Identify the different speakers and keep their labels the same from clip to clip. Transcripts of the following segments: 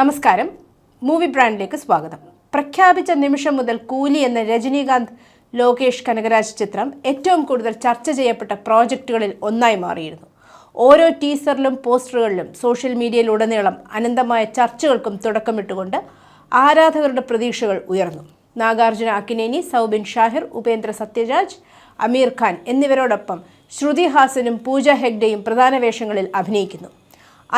Speaker 1: നമസ്കാരം. മൂവി ബ്രാൻഡിലേക്ക് സ്വാഗതം. പ്രഖ്യാപിച്ച നിമിഷം മുതൽ കൂലി എന്ന രജനീകാന്ത് ലോകേഷ് കനകരാജ് ചിത്രം ഏറ്റവും കൂടുതൽ ചർച്ച ചെയ്യപ്പെട്ട പ്രോജക്റ്റുകളിൽ ഒന്നായി മാറിയിരുന്നു. ഓരോ ടീസറിലും പോസ്റ്ററുകളിലും സോഷ്യൽ മീഡിയയിലുടനീളം അനന്തമായ ചർച്ചകൾക്കും തുടക്കമിട്ടുകൊണ്ട് ആരാധകരുടെ പ്രതീക്ഷകൾ ഉയർന്നു. നാഗാർജുന അക്കിനേനി സൗബിൻ ഷാഹിർ ഉപേന്ദ്ര സത്യരാജ് അമീർ ഖാൻ എന്നിവരോടൊപ്പം ശ്രുതി ഹാസനും പൂജ ഹെഗ്ഡെയും പ്രധാന വേഷങ്ങളിൽ അഭിനയിക്കുന്നു.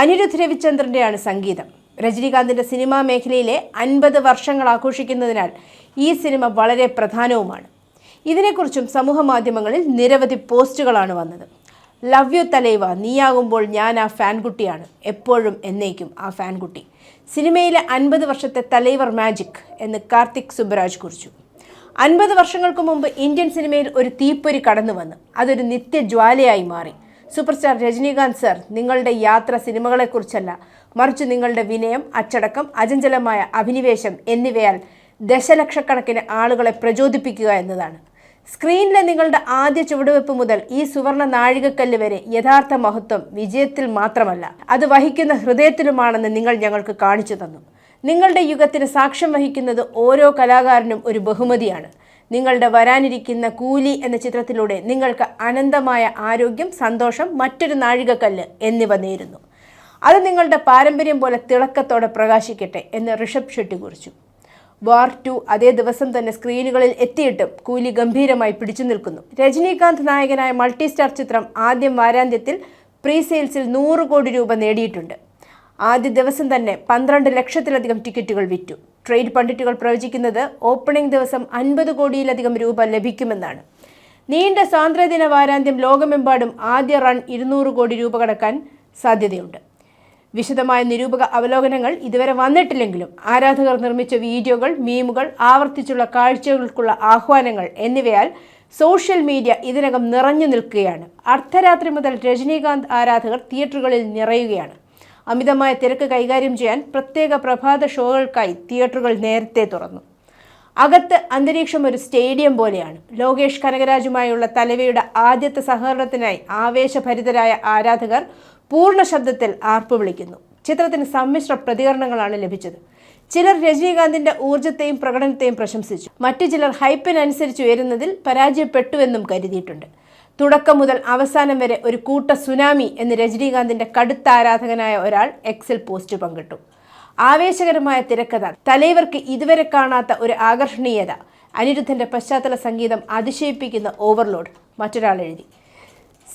Speaker 1: അനിരുദ്ധ് രവിചന്ദ്രന്റെയാണ് സംഗീതം. രജനീകാന്തിന്റെ സിനിമാ മേഖലയിലെ അൻപത് വർഷങ്ങൾ ആഘോഷിക്കുന്നതിനാൽ ഈ സിനിമ വളരെ പ്രധാനവുമാണ്. ഇതിനെക്കുറിച്ചും സമൂഹ മാധ്യമങ്ങളിൽ നിരവധി പോസ്റ്റുകളാണ് വന്നത്. ലവ് യു തലൈവ നീയാകുമ്പോൾ ഞാൻ ആ ഫാൻകുട്ടിയാണ്. എപ്പോഴും എന്നേക്കും ആ ഫാൻകുട്ടി. സിനിമയിലെ അൻപത് വർഷത്തെ തലൈവർ മാജിക് എന്ന് കാർത്തിക് സുബ്രാജ് കുറിച്ചു. അൻപത് വർഷങ്ങൾക്ക് മുമ്പ് ഇന്ത്യൻ സിനിമയിൽ ഒരു തീപ്പൊരി കടന്നു വന്നു അതൊരു നിത്യജ്വാലയായി മാറി. സൂപ്പർ സ്റ്റാർ രജനീകാന്ത് സർ നിങ്ങളുടെ യാത്ര സിനിമകളെക്കുറിച്ചല്ല. മറിച്ച് നിങ്ങളുടെ വിനയം അച്ചടക്കം അചഞ്ചലമായ അഭിനിവേശം എന്നിവയാൽ ദശലക്ഷക്കണക്കിന് ആളുകളെ പ്രചോദിപ്പിക്കുക എന്നതാണ്. സ്ക്രീനിലെ നിങ്ങളുടെ ആദ്യ ചുവടുവെപ്പ് മുതൽ ഈ സുവർണ നാഴികക്കല്ല് വരെ യഥാർത്ഥ മഹത്വം വിജയത്തിൽ മാത്രമല്ല അത് വഹിക്കുന്ന ഹൃദയത്തിലുമാണെന്ന് നിങ്ങൾ ഞങ്ങൾക്ക് കാണിച്ചു തന്നു. നിങ്ങളുടെ യുഗത്തിന് സാക്ഷ്യം വഹിക്കുന്നത് ഓരോ കലാകാരനും ഒരു ബഹുമതിയാണ്. നിങ്ങളുടെ വരാനിരിക്കുന്ന കൂലി എന്ന ചിത്രത്തിലൂടെ നിങ്ങൾക്ക് അനന്തമായ ആരോഗ്യം സന്തോഷം മറ്റൊരു നാഴികക്കല്ല് എന്നിവ നേരുന്നു. അത് നിങ്ങളുടെ പാരമ്പര്യം പോലെ തിളക്കത്തോടെ പ്രകാശിക്കട്ടെ എന്ന് ഋഷഭ് ഷെട്ടി കുറിച്ചു. വാർ ടു അതേ ദിവസം തന്നെ സ്ക്രീനുകളിൽ എത്തിയിട്ടും കൂലി ഗംഭീരമായി പിടിച്ചു നിൽക്കുന്നു. രജനീകാന്ത് നായകനായ മൾട്ടി സ്റ്റാർ ചിത്രം ആദ്യം വാരാന്ത്യത്തിൽ പ്രീ സെയിൽസിൽ നൂറ് കോടി രൂപ നേടിയിട്ടുണ്ട്. ആദ്യ ദിവസം തന്നെ പന്ത്രണ്ട് ലക്ഷത്തിലധികം ടിക്കറ്റുകൾ വിറ്റു. ട്രേഡ് പണ്ഡിറ്റുകൾ പ്രവചിക്കുന്നത് ഓപ്പണിംഗ് ദിവസം അൻപത് കോടിയിലധികം രൂപ ലഭിക്കുമെന്നാണ്. നീണ്ട സ്വാതന്ത്ര്യദിന വാരാന്ത്യം ലോകമെമ്പാടും ആദ്യ റൺ ഇരുന്നൂറ് കോടി രൂപ കടക്കാൻ സാധ്യതയുണ്ട്. വിശദമായ നിരൂപക അവലോകനങ്ങൾ ഇതുവരെ വന്നിട്ടില്ലെങ്കിലും ആരാധകർ നിർമ്മിച്ച വീഡിയോകൾ മീമുകൾ ആവർത്തിച്ചുള്ള കാഴ്ചകൾക്കുള്ള ആഹ്വാനങ്ങൾ എന്നിവയാൽ സോഷ്യൽ മീഡിയ ഇതിനകം നിറഞ്ഞു നിൽക്കുകയാണ്. അർദ്ധരാത്രി മുതൽ രജനീകാന്ത് ആരാധകർ തിയേറ്ററുകളിൽ നിറയുകയാണ്. അമിതമായ തിരക്ക് കൈകാര്യം ചെയ്യാൻ പ്രത്യേക പ്രഭാത ഷോകൾക്കായി തിയേറ്ററുകൾ നേരത്തെ തുറന്നു. അകത്ത് അന്തരീക്ഷം ഒരു സ്റ്റേഡിയം പോലെയാണ്. ലോകേഷ് കനകരാജുമായുള്ള തലവയുടെ ആദ്യത്തെ സഹകരണത്തിനായി ആവേശഭരിതരായ ആരാധകർ പൂർണ ശബ്ദത്തിൽ ആർപ്പ് വിളിക്കുന്നു. ചിത്രത്തിന് സമ്മിശ്ര പ്രതികരണങ്ങളാണ് ലഭിച്ചത്. ചിലർ രജനീകാന്തിന്റെ ഊർജത്തെയും പ്രകടനത്തെയും പ്രശംസിച്ചു. മറ്റു ചിലർ ഹൈപ്പിനനുസരിച്ച് ഉയരുന്നതിൽ പരാജയപ്പെട്ടുവെന്നും കരുതിയിട്ടുണ്ട്. തുടക്കം മുതൽ അവസാനം വരെ ഒരു കൂട്ട സുനാമി എന്ന് രജനീകാന്തിന്റെ കടുത്ത ആരാധകനായ ഒരാൾ എക്സിൽ പോസ്റ്റ് പങ്കിട്ടു. ആവേശകരമായ തിരക്കഥ. തലൈവർക്ക് ഇതുവരെ കാണാത്ത ഒരു ആകർഷണീയത. അനിരുദ്ധന്റെ പശ്ചാത്തല സംഗീതം അതിശയിപ്പിക്കുന്ന ഓവർലോഡ് മറ്റൊരാൾ എഴുതി.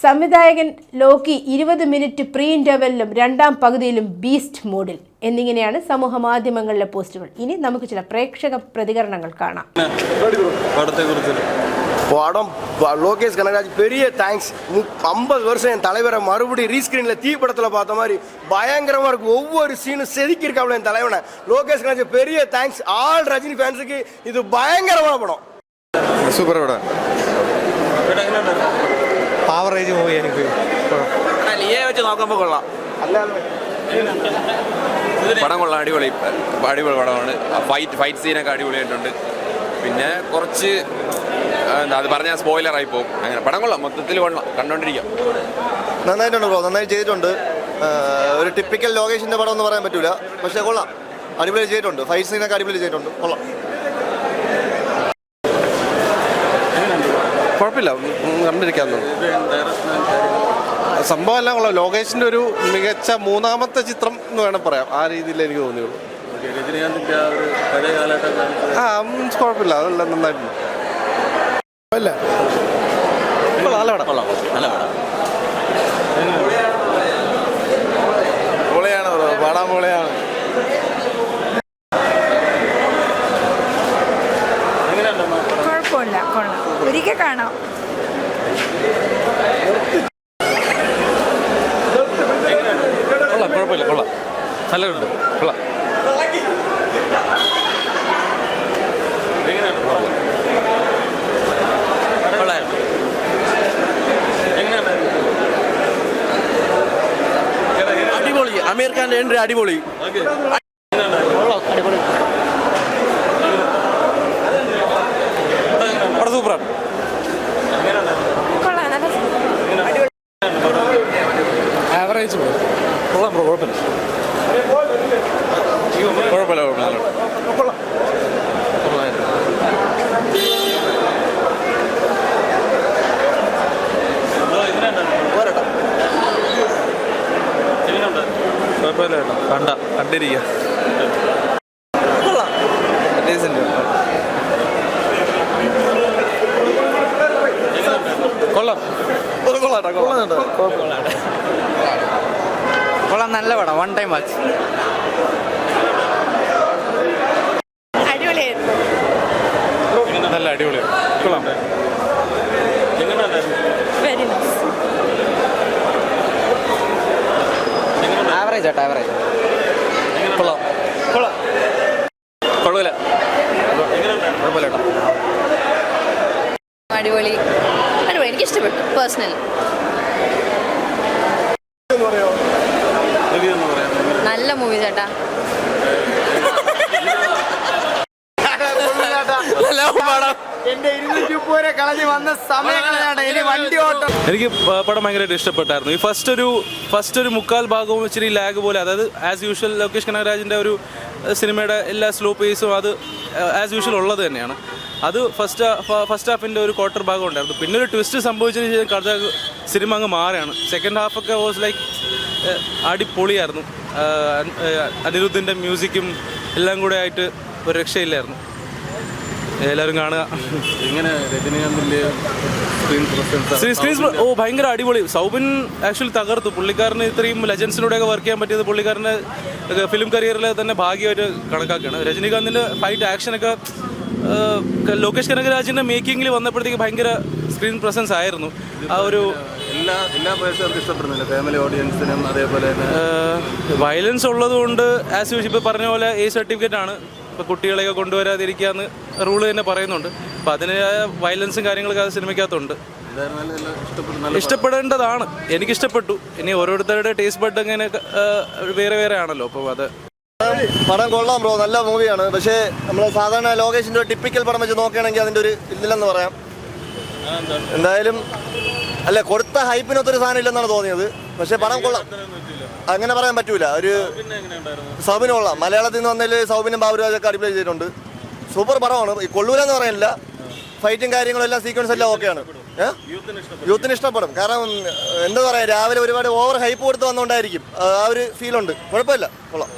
Speaker 1: സംവിധായകൻ ലോക്കി ഇരുപത് മിനിറ്റ് പ്രീ ഇന്റർവെല്ലിലും രണ്ടാം പകുതിയിലും ബീസ്റ്റ് മോഡിൽ എന്നിങ്ങനെയാണ് സമൂഹ മാധ്യമങ്ങളിലെ പോസ്റ്റുകൾ ഇനി നമുക്ക് ചില പ്രേക്ഷക പ്രതികരണങ്ങൾ കാണാം.
Speaker 2: படம் ப- லோகேஷ் கனகராஜ் பெரிய தேங்க்ஸ் ஐம்பது வருஷம் என் தலைவரை மறுபடியும் ரீஸ்கிரீனில் தீ படத்தில் பார்த்த மாதிரி பயங்கரமாக இருக்கும் ஒவ்வொரு சீனும் செதுக்கியிருக்காப்ல என் தலைவனை லோகேஷ் கனகராஜ் பெரிய தேங்க்ஸ் ஆல் ரஜினி ஃபேன்ஸுக்கு இது பயங்கரமான படம்
Speaker 3: സൂപ്പർ പടം
Speaker 4: ആവറേജ് മൂവി എനിക്ക്
Speaker 5: ലിയെ വെച്ച് നോക്കുമ്പോൾ കൊള്ളാം പടം കൊള്ളാം അടിപൊളി അടിപൊളി പടമാണ് ഫൈറ്റ് ഫൈറ്റ് സീനൊക്കെ അടിപൊളിയായിട്ടുണ്ട് പിന്നെ കുറച്ച് ആ, എന്താ അത് പറഞ്ഞാൽ സ്പോയിലറായി പോകും. അങ്ങനെ പടം കൊള്ളാം. മൊത്തത്തിൽ കൊള്ളാം. കണ്ടോണ്ടിരിക്കാം.
Speaker 6: നന്നായിട്ടുണ്ട് ബ്രോ. നന്നായി ചെയ്തിട്ടുണ്ട്. ഒരു ടിപ്പിക്കൽ ലോകേഷിന്റെ പടം എന്ന് പറയാൻ പറ്റൂല. പക്ഷേ കൊള്ളാം. അടിപൊളി ചെയ്തിട്ടുണ്ട്. ഫൈറ്റ് സീനൊക്കെ അടിപൊളി ചെയ്തിട്ടുണ്ട്. കൊള്ളാം.
Speaker 4: കുഴപ്പമില്ല. ഉം, കണ്ടിരിക്കാൻ സംഭവം എല്ലാം കൊള്ളാം. ലോകേഷിന്റെ ഒരു മികച്ച മൂന്നാമത്തെ ചിത്രം എന്ന് വേണം പറയാം. ആ രീതിയിൽ എനിക്ക് തോന്നിയുള്ളൂ.
Speaker 3: ആ
Speaker 4: കുഴപ്പമില്ല. അതെല്ലാം നന്നായിട്ടുണ്ട്. കൊള്ളാം, നല്ല പടം.
Speaker 5: നല്ല പടം.
Speaker 3: പൊളിയാണ് ബ്രോ പടം പൊളിയാണ്.
Speaker 7: കുഴപ്പമില്ല കൊള്ളാം. ഒരിക്കൽ കാണാം
Speaker 4: കൊള്ളാം കുഴപ്പമില്ല കൊള്ളാം നല്ലതുണ്ട് കൊള്ളാം
Speaker 2: അടിപൊളി ഖാന്റെ എൻട്രി അടിപൊളി.
Speaker 4: സൂപ്പറാണ്. ആവറേജ് കൊള്ളാം ബ്രോ കുഴപ്പമില്ല
Speaker 3: കുഴപ്പമില്ല കുഴപ്പമില്ല കുഴപ്പമില്ല കേട്ടോ കണ്ട കണ്ടിരിക്കുക കൊള്ളാം.
Speaker 7: കൊള്ളാം. നല്ല പടം. വൺ ടൈം വാച്ച്
Speaker 1: അടിപൊളിയായിരുന്നു.
Speaker 3: നല്ല അടിപൊളിയാണ് കൊള്ളാം
Speaker 1: വെരി നൈസ്
Speaker 7: ആവറേജ് ആട്ടോ ആവറേജ് കൊള്ളാം കൊള്ളാം കുഴപ്പമില്ല
Speaker 8: അടിപൊളി. അടിപൊളി. എനിക്ക് ഇഷ്ടപ്പെട്ടു പേഴ്സണലി നല്ല മൂവി ചേട്ടാ
Speaker 2: എന്റെ ഇരുന്നൂറ്റി മുപ്പത് കളഞ്ഞ് വന്ന സമയങ്ങളാണ്. ഇനി വണ്ടി ഓട്ടം.
Speaker 9: എനിക്ക് പടം ഭയങ്കരമായിട്ട് ഇഷ്ടപ്പെട്ടായിരുന്നു. ഈ ഫസ്റ്റ് ഒരു ഫസ്റ്റ് ഒരു മുക്കാൽ ഭാഗവും ഇച്ചിരി ലാഗ് പോലെ. അതായത് ആസ് യൂഷ്വൽ ലോകേഷ് കനകരാജിന്റെ ഒരു സിനിമയുടെ എല്ലാ സ്ലോ പേസും അത് ആസ് യൂഷ്വൽ ഉള്ളത് തന്നെയാണ്. അത് ഫസ്റ്റ് ഫസ്റ്റ് ഹാഫിന്റെ ഒരു ക്വാർട്ടർ ഭാഗം ഉണ്ടായിരുന്നു. പിന്നെ ഒരു ട്വിസ്റ്റ് സംഭവിച്ചതിന് ശേഷം കഥ സിനിമ അങ്ങ് മാറുകയാണ്. സെക്കൻഡ് ഹാഫൊക്കെ വാസ് ലൈക്ക് അടിപൊളിയായിരുന്നു. അനിരുദ്ധിന്റെ മ്യൂസിക്കും എല്ലാം കൂടെ ആയിട്ട് ഒരു രക്ഷയില്ലായിരുന്നു. എല്ലാവരും കാണുക.
Speaker 3: രജനീകാന്തിന്റെ സ്ക്രീൻ
Speaker 9: ഓ ഭയങ്കര അടിപൊളി. സൗബിൻ ആക്ച്വലി തകർത്തു. പുള്ളിക്കാരന് ഇത്രയും ലെജൻസിലൂടെയൊക്കെ വർക്ക് ചെയ്യാൻ പറ്റിയത് പുള്ളിക്കാരന് ഫിലിം കരിയറിൽ തന്നെ ഭാഗ്യമായിട്ട് കണക്കാക്കുകയാണ്. രജനീകാന്തിന്റെ ഫൈറ്റ് ആക്ഷനൊക്കെ ലോകേഷ് കനകരാജിന്റെ മേക്കിങ്ങിൽ വന്നപ്പോഴത്തേക്ക് ഭയങ്കര സ്ക്രീൻ പ്രസൻസ് ആയിരുന്നു. ആ ഒരു
Speaker 3: എല്ലാ എല്ലാ പ്രേക്ഷകർക്കും ഇഷ്ടപ്പെടുന്നില്ല. ഫാമിലി ഓഡിയൻസിനും അതേപോലെ
Speaker 9: വയലൻസ് ഉള്ളതുകൊണ്ട് ആസ് യൂഷ്വൽ ഇപ്പോൾ പറഞ്ഞ പോലെ എ സർട്ടിഫിക്കറ്റ് ആണ്. ഇപ്പോൾ കുട്ടികളെയൊക്കെ കൊണ്ടുവരാതിരിക്കുക എന്ന് റൂൾ തന്നെ പറയുന്നുണ്ട്. അപ്പോൾ അതിന്റെതായ വയലൻസും കാര്യങ്ങളൊക്കെ അത് സിനിമയ്ക്കകത്തുണ്ട്. ഇഷ്ടപ്പെടേണ്ടതാണ്. എനിക്ക് ഇഷ്ടപ്പെട്ടു ഇനി ഓരോരുത്തരുടെ ടേസ്റ്റ് ബഡ് അങ്ങനെ വേറെ വേറെ ആണല്ലോ. അപ്പോൾ അത്
Speaker 6: പടം കൊള്ളാം ബ്രോ. നല്ല മൂവിയാണ്. പക്ഷേ നമ്മൾ സാധാരണ ലോകേഷിന്റെ ഒരു ടിപ്പിക്കൽ പടം വെച്ച് നോക്കുകയാണെങ്കിൽ അതിന്റെ ഒരു ഇതില്ലെന്ന് പറയാം. എന്തായാലും അല്ല കൊടുത്ത ഹൈപ്പിനൊത്തൊരു സാധനം ഇല്ലെന്നാണ് തോന്നിയത്. പക്ഷേ പടം കൊള്ളാം. അങ്ങനെ പറയാൻ പറ്റൂല. ഒരു സൗബിന് കൊള്ളാം. മലയാളത്തിൽ നിന്ന് വന്നതിൽ സൗബിനും ബാബുരാജൊക്കെ അടിപൊളി ചെയ്തിട്ടുണ്ട്. സൂപ്പർ പടമാണ്. ഈ കൊള്ളൂല എന്ന് പറയാനില്ല ഫൈറ്റും കാര്യങ്ങളും എല്ലാം സീക്വൻസ് എല്ലാം ഓക്കെയാണ്. യൂത്തിന് ഇഷ്ടപ്പെടും. കാരണം എന്താ പറയാ രാവിലെ ഒരുപാട് ഓവർ ഹൈപ്പ് കൊടുത്ത് വന്നുകൊണ്ടായിരിക്കും ആ ഒരു ഫീലുണ്ട് ഉണ്ട്. കുഴപ്പമില്ല. കൊള്ളാം.